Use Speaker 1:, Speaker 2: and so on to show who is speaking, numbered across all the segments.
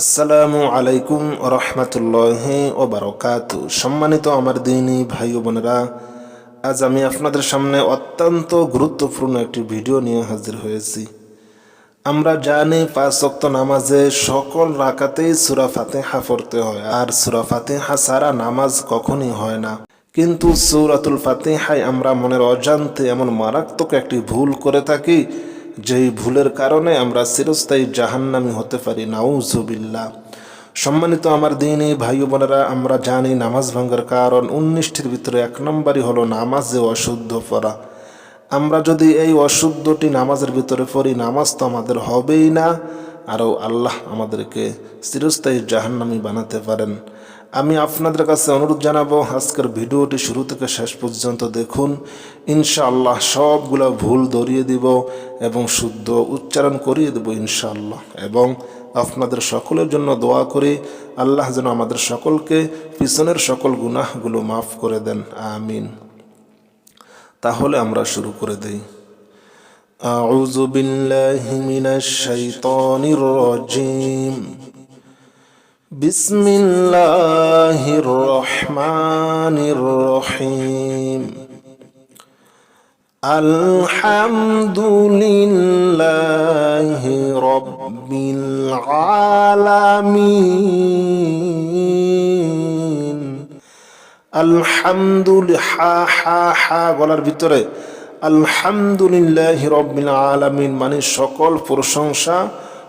Speaker 1: আসসালামু আলাইকুম রহমতুল্লাহ ও বারকাত। সম্মানিত আমার দিনী ভাই বোনেরা, আজ আমি আপনাদের সামনে অত্যন্ত গুরুত্বপূর্ণ একটি ভিডিও নিয়ে হাজির হয়েছি। আমরা জানি পাঁচ ওয়াক্ত নামাজে সকল রাকাতেই সুরা ফাতেহা পড়তে হয়, আর সুরা ফাতেহা সারা নামাজ কখনই হয় না। কিন্তু সৌরাতুল ফাতেহায় আমরা মনের অজান্তে এমন মারাত্মক একটি ভুল করে থাকি যেই ভুলের কারণে আমরা চিরস্থায়ী জাহান্নামি হতে পারি, নাউজুবিল্লাহ। সম্মানিত আমার দিনই ভাই বোনেরা, আমরা জানি নামাজ ভাঙ্গার কারণ উনিশটির ভিতরে এক নম্বরই হলো নামাজে অশুদ্ধ পড়া। আমরা যদি এই অশুদ্ধটি নামাজের ভিতরে পড়ি, নামাজ তো আমাদের হবেই না। আরও আল্লাহ আমাদেরকে চিরস্থায়ী জাহান্নামি বানাতে পারেন। আমি আপনাদের কাছে অনুরোধ জানাবো আজকের ভিডিওটি শুরু থেকে শেষ পর্যন্ত দেখুন ইনশাআল্লাহ সবগুলো ভুল ধরিয়ে দিব এবং শুদ্ধ উচ্চারণ করিয়ে দেব ইনশাআল্লাহ এবং আপনাদের সকলের জন্য দোয়া করি আল্লাহ যেন আমাদের সকলকে পিছনের সকল গুনাহগুলো মাফ করে দেন আমিন তাহলে আমরা শুরু করে দেই أعوذ بالله من الشيطان الرجيم بسم الله الرحمن الرحيم الحمد لله رب العالمين আলহামদুলিল্লাহ হা হা হা গলার ভিতরে আলহামদুলিল্লাহ রব্বিল আলামিন মানে সকল প্রশংসা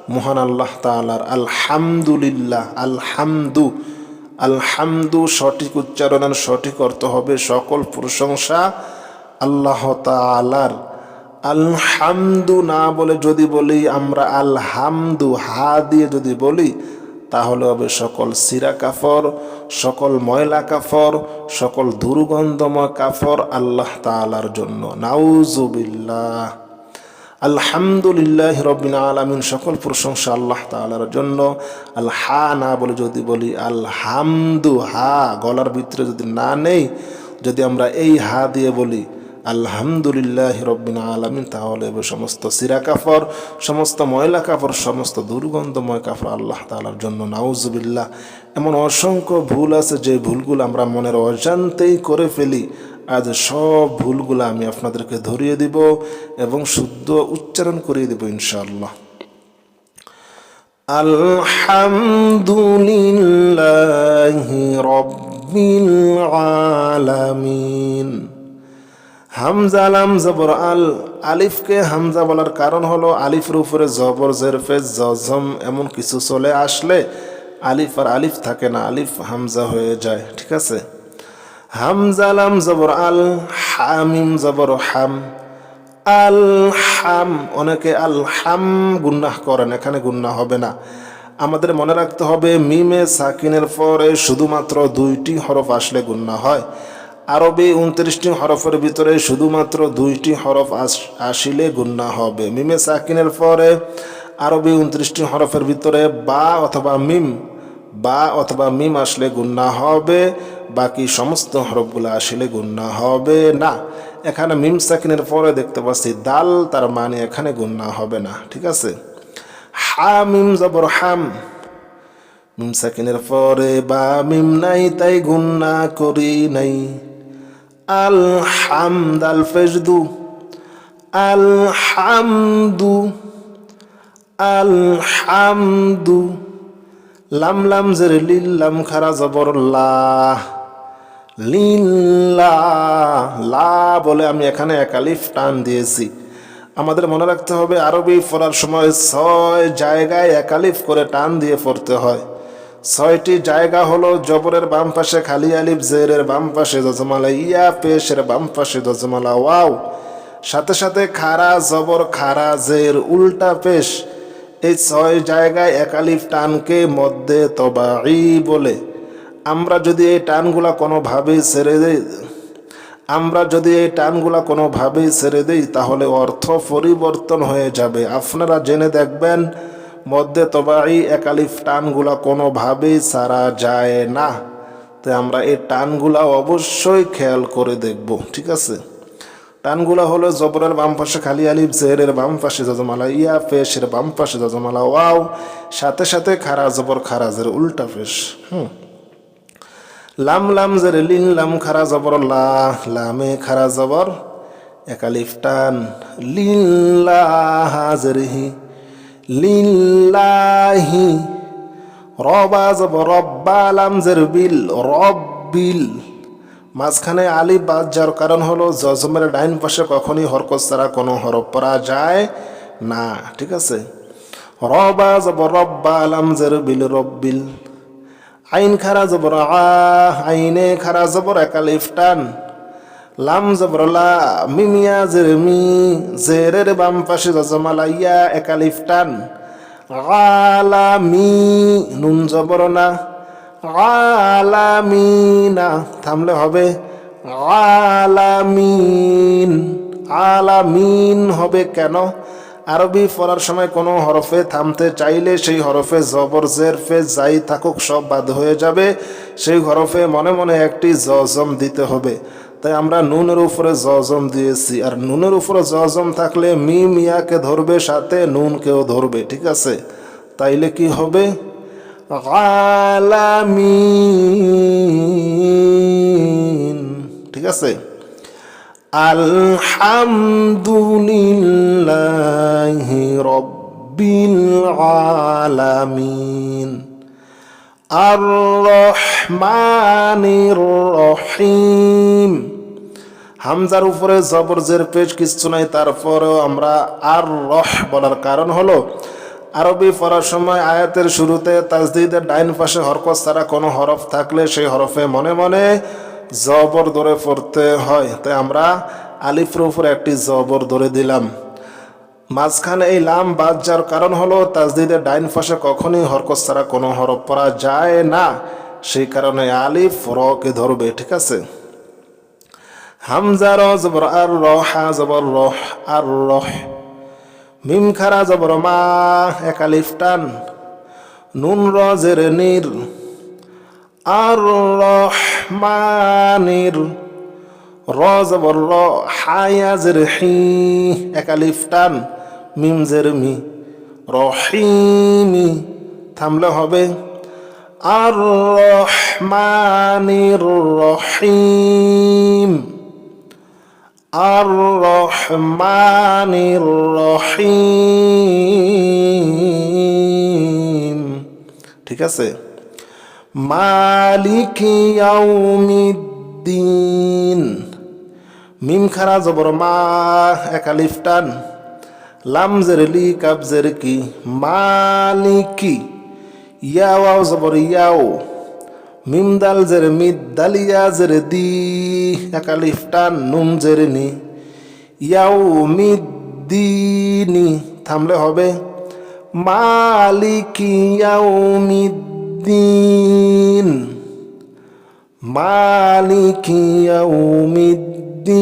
Speaker 1: মহান আল্লাহ তালার আলহামদুলিল্লাহ, আলহামদু আলহামদু সঠিক উচ্চারণের সঠিক অর্থ হবে সকল প্রশংসা আল্লাহ তালার আলহামদু না বলে যদি বলি আমরা আলহামদু হা দিয়ে যদি বলি, তাহলে হবে সকল সিরা কাফর, সকল ময়লা কাফর, সকল দুর্গন্ধময় কাফর আল্লাহ তালার জন্য। নাউজুবিল্লাহ। আলহামদুলিল্লাহ রবিন আলমিন, সকল প্রশংসা আল্লাহ তালার জন্য। আল হা না বলে যদি বলি আলহামদু, হা গলার ভিতরে যদি না নেই, যদি আমরা এই হা দিয়ে বলি আলহামদুলিল্লাহ রব্বিন আলমিন, তাহলে সমস্ত সিরা কাফর, সমস্ত ময়লা কাফর, সমস্ত দুর্গন্ধময় কাফর আল্লাহ তালার জন্য। নাউজুবিল্লাহ, এমন অসংখ্য ভুল আছে যে ভুলগুলো আমরা মনের অজান্তেই করে ফেলি। আজ সব ভুলগুলো আমি আপনাদেরকে ধরিয়ে দিব এবং শুদ্ধ উচ্চারণ করিয়ে দিব ইনশাআল্লাহ। আলহামদুলিল্লাহ রব্বিল আলামিন। হামজা আলাম জবর আল আলিফকে হামজা বলার কারণ হলো আলিফের উপরে জবর, জেরফে, জজম এমন কিছু চলে আসলে আলিফ আর আলিফ থাকে না, আলিফ হামজা হয়ে যায়, ঠিক আছে? হামজা আলাম জবর আল হামিম জবর হাম। আল হাম, অনেকে আল হাম গুন্নাহ করেন, এখানে গুন্না হবে না। আমাদের মনে রাখতে হবে, মিমে সাকিনের পরে শুধুমাত্র দুইটি হরফ আসলে গুন্না হয়। আরবি উনত্রিশটি হরফের ভিতরে শুধুমাত্র দুইটি হরফ আসিলে গুন্না হবে। মিমে সাকিনের পরে আরবি উনত্রিশটি হরফের ভিতরে বা অথবা মিম, বা অথবা মিম আসলে গুন্না হবে। বাকি সমস্ত হরফগুলো আসলে গুন্না হবে না। এখানে মিম সাকিনের পরে দেখতে পাচ্ছি দাল, তার মানে এখানে গুন্না হবে না, ঠিক আছে? হা মিম জবর হাম। মিম সাকিনের পরে বা মিম নাই, তাই গুন্না করি নাই। আল ফেজদু। আলহামদু আলহামদু লাম লাম জের লিল্লাম খারা জবর লাহ লিল্লা লা বলে আমি এখানে একালিফ টান দিয়েছি। আমাদের মনে রাখতে হবে, আরবি পড়ার সময় ছয় জায়গায় একালিফ করে টান দিয়ে পড়তে হয়। ছয়টি জায়গা হলো জবরের বাম পাশে খালি আলিফ, জেরের বাম পাশে দজমালা ইয়া, পেশের বাম পাশে দজমালা ওয়াও। সাথে সাথে খারা, জবর, খারা, জের, উল্টা পেশ, এই ছয় জায়গায় একালিফ টানকে মধ্যে তবা বলে। আমরা যদি এই টানগুলা কোনোভাবেই ছেড়ে দেই, আমরা যদি এই টানগুলা কোনোভাবেই ছেড়ে দিই, তাহলে অর্থ পরিবর্তন হয়ে যাবে। আপনারা জেনে দেখবেন, মধ্যে তবাই একালিফ টানগুলা কোনোভাবেই সারা যায় না। তো আমরা এই টানগুলা অবশ্যই খেয়াল করে দেখব, ঠিক আছে? টানগুলা হলো জবরের বাম পাশে খালি আলিফ জেরের বাম পাশে যজমালা ইয়া পেশের বাম পাশে যজমালা ওয়াও, সাথে সাথে খারা জবর খারাজের উল্টা পেশ হুম। লাম লাম জের লিন লাম খারা জবর, লা লামে খারা জবর। একালিফ টান লিল্লাহা লিল্লাহি রবা জবর, রব্বা লাম জের বিল, রব্বিল। মাঝখানে আলিফ বাদ যার কারণ হলো জজমের ডাইন পাশে কখনই হরকত ছাড়া কোনো হরফ পড়া যায় না, ঠিক আছে? রবা জবর, রব্বা আলাম জের বিল, রব্বিল। আইন খারা জবর আ আইনে খারা জবর একালিফ টান। লাম জবরলা মিমিয়া জের মি, জেরের বাম পাশে জজমালা ইয়া একালিফ টান। আলামি নুন জবর না। আলামিনা থামলে হবে। আলামিন আলামিন হবে কেন? আরবি পড়ার সময় কোনো হরফে থামতে চাইলে সেই হরফে জবর, জের ফে যাই থাকুক, সব বাদ হয়ে যাবে। সেই হরফে মনে মনে একটি জজম দিতে হবে। তাই আমরা নুনের উপরে জজম দিয়েছি। আর নুনের উপরে জজম থাকলে মি মিয়াকে ধরবে, সাথে নুনকেও ধরবে, ঠিক আছে? তাইলে কি হবে? আলামিন ঠিক আছে? আলহামদুলিল্লাহি রব্বিল আলামিন। আর রহমানির রহিম। হামজার উপরে জবরজের পেজ কিছু নাই, তারপরেও আমরা আর রহ বলার কারণ হলো, আরবি পড়ার সময় আয়াতের শুরুতে তাজদিদের ডাইন পাশে হরকত ছাড়া কোনো হরফ থাকলে সেই হরফে মনে মনে জবর ধরে পড়তে হয়। তাই আমরা আলিফের উপরে একটি জবর ধরে দিলাম। মাঝখানে এই লাম বাদ যার কারণ হলো, তাজদিদের ডাইন পাশে কখনই হরকত ছাড়া কোনো হরফ পড়া যায় না। সেই কারণে আলিফ রকে ধরবে, ঠিক আছে? হামজা র জবর, আর রহ জবর, রহ, আর রহ। মিম খারা জবর, মা একালিফ টান। নুন রজের নির আর রহমানির র জবর র হায়াজের হি। একালিফ টান, মিম জের মি। রহিমি, থামলে হবে। আর রহমানির রহিম। আর রহমানির রহিম। ঠিক আছে? মালিক ইয়াউমিদ্দিন। মিম খারা জবর মা একালিফ টান। লাম জেরলি কাব জের কি? মালিকি ইয়াও জবর ইয়াও। মিম দাল জের মিদ, দালিয়া জের দি। একালিফ টান, নুম জের নি। ইয়াও থামলে হবে। মালিকি মিদ্দিন মালিকি ইয়াও মিদ্দিন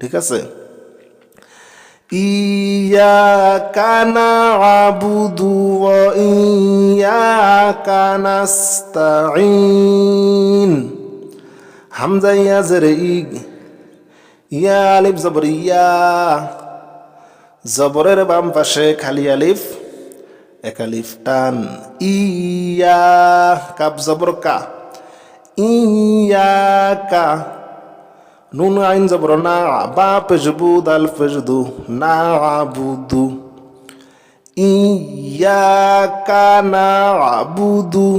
Speaker 1: ঠিক ইয়াকা নাস্তাঈন হামজা ইয়া জেরে ইগ ইয়া আলিফ জবর ইয়া জবরের বাম পাশে খালি আলিফ এক আলিফ টান ইয়া কাপ জবর কা ইয়া কা নুন আইন জবর না বা পেজবু দাল পেজদু না আবুদু ইয়াকা না আবুদু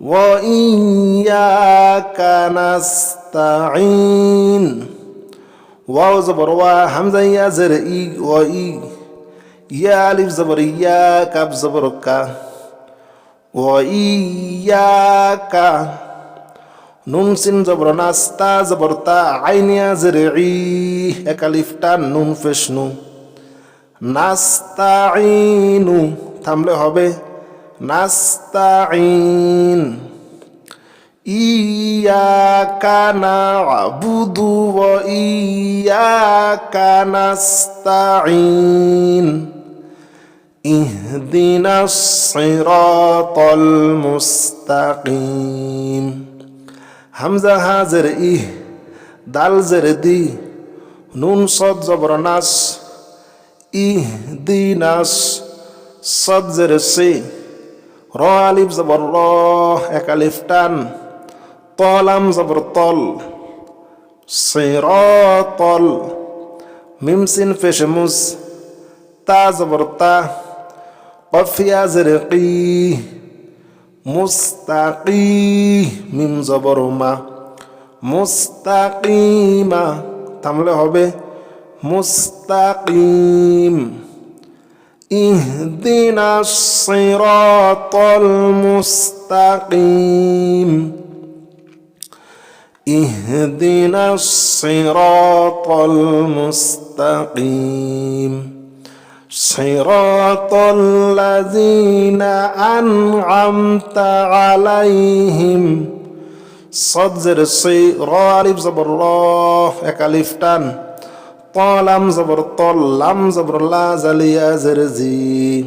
Speaker 1: وإياك نستعين ওয়াও জবর ওয়া হামজা ইয়া জের ই ও ই ইয়া আলিফ জবর ইয়া কাপ জবর কা ও ইয়া কা নুন সিন জবর নাস্তা জবর তা আইনিয়া জের ই এক আলিফ টান নুন ফেসনু নাস্তা থামলে হবে নাস্তাইন ইয়াকা না'বুদু ওয়া ইয়াকা নাস্তাইন اهدنا الصراط المستقيم হামজা হাজের ইহ দাল জের দি নুন সদ জবর নাস ইহ দি নাস সদ জের সে র আলিফ জবর র এক আলিফ টান তলাম জবর তল। সিরাতল। মিম সিন পেশ মুস তা জবর তা। কফিয়া মুস্তাকি। মিম জবর মা। থামলে হবে মুস্তাকিম। ইহদিনা সিরাতাল মুস্তাকিম। اهدنا الصراط المستقيم صراط الذين أنعمت عليهم صدر الصي رارب زبر الله اكاليف تان طالم زبر طل لم زبر لا زليا زرزي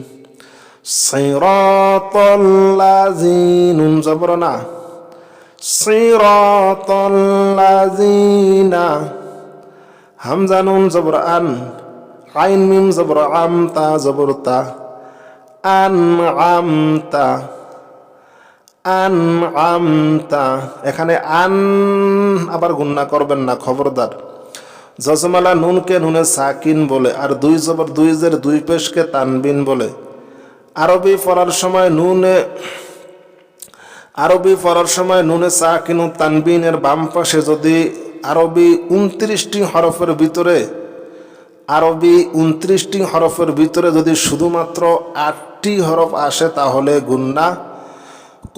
Speaker 1: صراط الذين زبرنا صراط الذين همزة نون زبر أن عين ميم زبر عم تا زبر تا أنعمت আনআমতা এখানে আন আবার গুন্না করবেন না খবরদার জজমালা নুনকে নুনে সাকিন বলে আর দুই জবর দুই জের দুই পেশকে তানবিন বলে আরবি পড়ার সময় নুনে আরবি পড়ার সময় নুনে সাকিন তানবিনের বাম পাশে যদি আরবি উনত্রিশটি হরফের ভিতরে, আরবি উনত্রিশটি হরফের ভিতরে যদি শুধুমাত্র আটটি হরফ আসে তাহলে গুন্না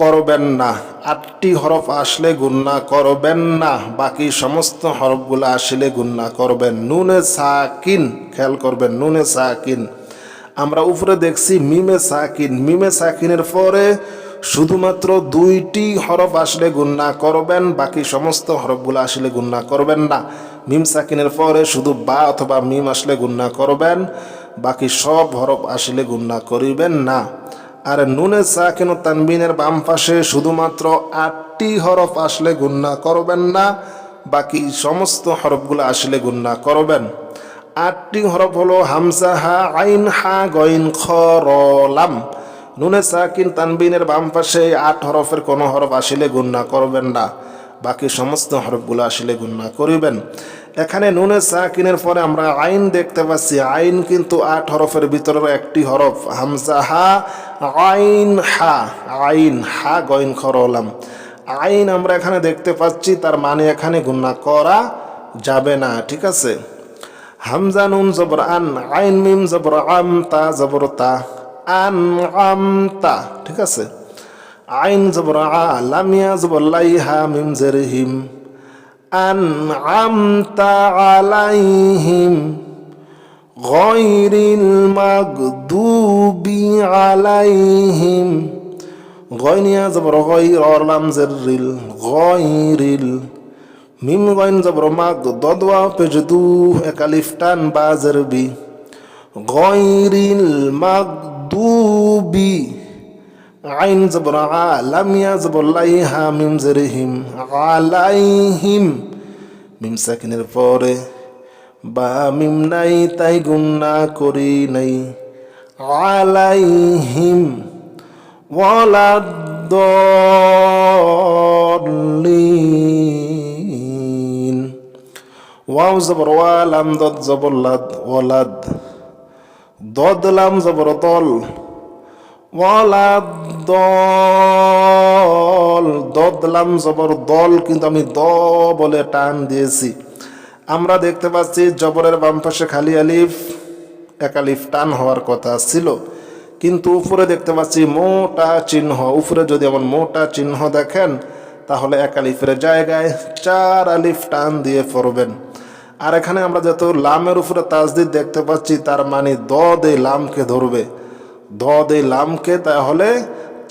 Speaker 1: করবেন না। আটটি হরফ আসলে গুন্না করবেন না। বাকি সমস্ত হরফগুলো আসলে গুন্না করবেন। নুনে সাকিন, খেয়াল করবেন, নুনে সাকিন। আমরা উপরে দেখছি মিমে সাকিন। মিমে সাকিনের পরে শুধুমাত্র দুইটি হরফ আসলে গুন্না করবেন, বাকি সমস্ত হরফগুলো আসলে গুন্না করবেন না। মিম সাকিনের পরে শুধু বা অথবা মিম আসলে গুন্না করবেন, বাকি সব হরফ আসলে গুন্না করিবেন না। আর নুনে সাকিন ও তানবিনের বাম পাশে শুধুমাত্র আটটি হরফ আসলে গুন্না করবেন না, বাকি সমস্ত হরফগুলো আসলে গুন্না করবেন। আটটি হরফ হলো হামজা হা, আইন হা, গইন খ লাম। নুনে সাকিন তানবিনের বাম পাশে আট হরফের কোনো হরফ আসিলে গুন্না করবেন না। বাকি সমস্ত হরফগুলো আসলে গুন্না করিবেন। এখানে নুনে সাকিনের পরে আমরা আইন দেখতে পাচ্ছি। আইন কিন্তু আট হরফের ভিতরের একটি হরফ। হামসা হা, আইন হা আইন হা গইন খরলাম আইন আমরা এখানে দেখতে পাচ্ছি, তার মানে এখানে গুন্না করা যাবে না, ঠিক আছে? হামজা নুন জবর আন, আইন মিম জবর আম, তা জবর তা। আন আমতা ঠিক আছে? আইন জবর আ, লামিয়া জবর লাইহা মিম জেরহিম। আন আমতা আলাইহিম গয়রিল মাগদুবি আলাইহিম। গয়নিয়া জবর গয়র অরলাম জেরিল গয়রিল। মিম গয়ন জবর মাগ দদওয়া পেজদু একালিফটান বাজরবি গয়রিল মাগ গয়রিল আইন জবর আ লামিয়া জবর লাইহা মিম আলাইহিম মিম সাকিনের পরে বা মিম নাই তাই গুন্না করি নাই আলাইহিম ওয়ালাদ্দলিন ওয়াও জবর ওয়ালাম দদ জবর লাদ ওয়ালাদ দদ লাম জবর দল ওয়ালাদ দল। দদ লাম জবর দল কিন্তু আমি দ বলে টান দিয়েছি। আমরা দেখতে পাচ্ছি জবরের বাম পাশে খালি আলিফ, এক আলিফ টান হওয়ার কথা ছিল। কিন্তু উপরে দেখতে পাচ্ছি মোটা চিহ্ন। উপরে যদি এমন মোটা চিহ্ন দেখেন, তাহলে এক আলিফের জায়গায় চার আলিফ টান দিয়ে পড়বেন। আর এখানে আমরা যত লামের উপরে তাজদিদ দেখতে পাচ্ছি, তার মানে দ দে লামকে ধরবে। দ দে লামকে তাহলে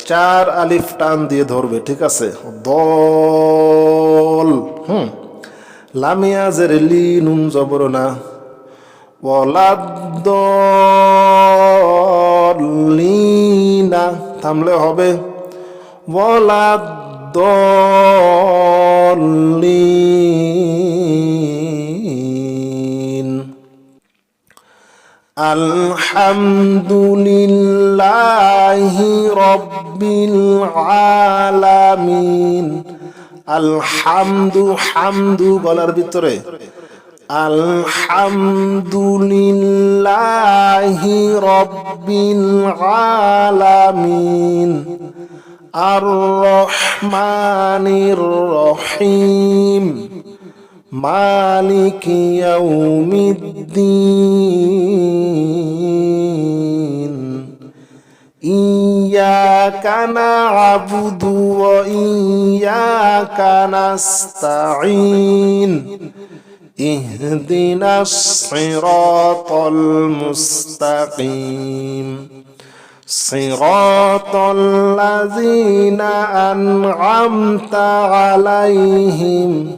Speaker 1: চার আলিফ টান দিয়ে ধরবে, ঠিক আছে? দল। হুম। লামিয়া জের লি নুন জবর না থামলে হবে। ওয়ালাদ্দল। আলহামদুলিল্লাহি রব্বিল আলামিন। আলহামদু হামদু বলার ভিতরে আলহামদুলিল্লাহি রব্বিল আলামিন। আর রহমানির রহিম। মালিক ইয়াউমিদ্দিন إياك نعبد وإياك نستعين اهدنا الصراط المستقيم صراط الذين أنعمت عليهم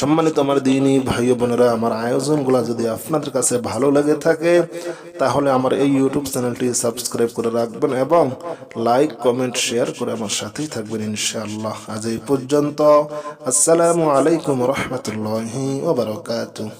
Speaker 1: সম্মানিত আমার দিনই ভাই বোনেরা, আমার আয়োজনগুলো যদি আপনাদের কাছে ভালো লেগে থাকে, তাহলে আমার এই ইউটিউব চ্যানেলটি সাবস্ক্রাইব করে রাখবেন এবং লাইক কমেন্ট শেয়ার করে আমার সাথেই থাকবেন ইনশাআল্লাহ। আজ এই পর্যন্ত, আসসালামু আলাইকুম রহমতুল্লাহি ওবরাকাতুহ